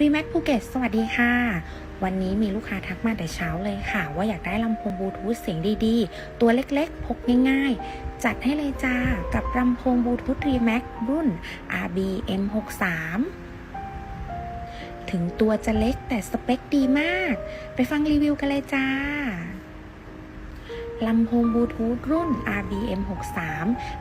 รีแม็กภูเก็ตสวัสดีค่ะ วันนี้มีลูกค้าทักมาแต่เช้าเลยค่ะ ว่าอยากได้ลำโพงบลูทูธเสียงดีๆ ตัวเล็กๆ พกง่ายๆ จัดให้เลยจ้า กับลำโพงบลูทูธรีแม็กรุ่น RB M63 ถึงตัวจะเล็กแต่สเปคดีมาก ไปฟังรีวิวกันเลยจ้า ลำโพงบลูทูธรุ่น RBM63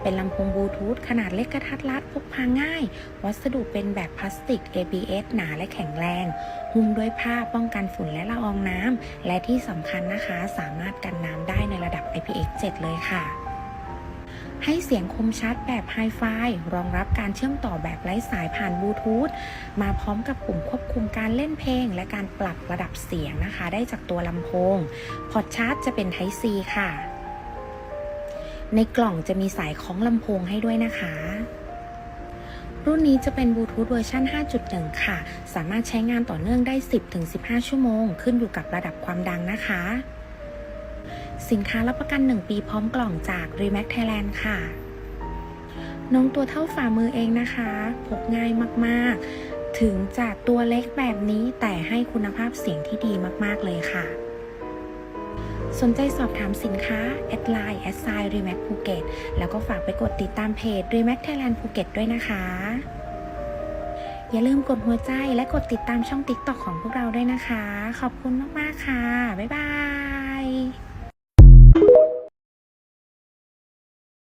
เป็นลำโพงบลูทูธขนาดเล็กกระทัดรัดพกพาง่าย วัสดุเป็นแบบพลาสติก ABS หนาและแข็งแรง หุ้มด้วยผ้าป้องกันฝุ่นและละอองน้ำและที่สำคัญนะคะ สามารถกันน้ำได้ในระดับ IPX7 เลยค่ะ ให้เสียงคมชัดแบบไฮไฟรองรับการเชื่อมต่อแบบไร้สายผ่านบลูทูธมาพร้อมกับปุ่มควบคุมการเล่นเพลง และการปรับระดับเสียงนะคะ ได้จากตัวลำโพง พอร์ตชาร์จจะเป็น Type C ค่ะ ในกล่องจะมีสายคล้องลำโพงให้ด้วยนะคะรุ่นนี้จะเป็นบลูทูธเวอร์ชัน5.1 ค่ะ สามารถใช้งานต่อเนื่องได้ 10-15 ชั่วโมง ขึ้นอยู่กับระดับความดังนะคะ สินค้ารับประกัน 1 ปีพร้อมกล่องจาก Remax Thailand ค่ะ น้องตัวเท่าฝ่ามือเองนะคะ พกง่ายมากๆ ถึงจะตัวเล็กแบบนี้แต่ให้คุณภาพเสียงที่ดีมากๆเลยค่ะ สนใจสอบถามสินค้าแอดไลน์แอดไซน์ Remax ภูเก็ตแล้วก็ฝากไปกดติดตามเพจ Remax Thailand ภูเก็ตด้วยนะคะ อย่าลืมกดหัวใจและกดติดตามช่อง TikTok ของพวกเราด้วยนะคะ ขอบคุณมากๆค่ะ บ๊ายบาย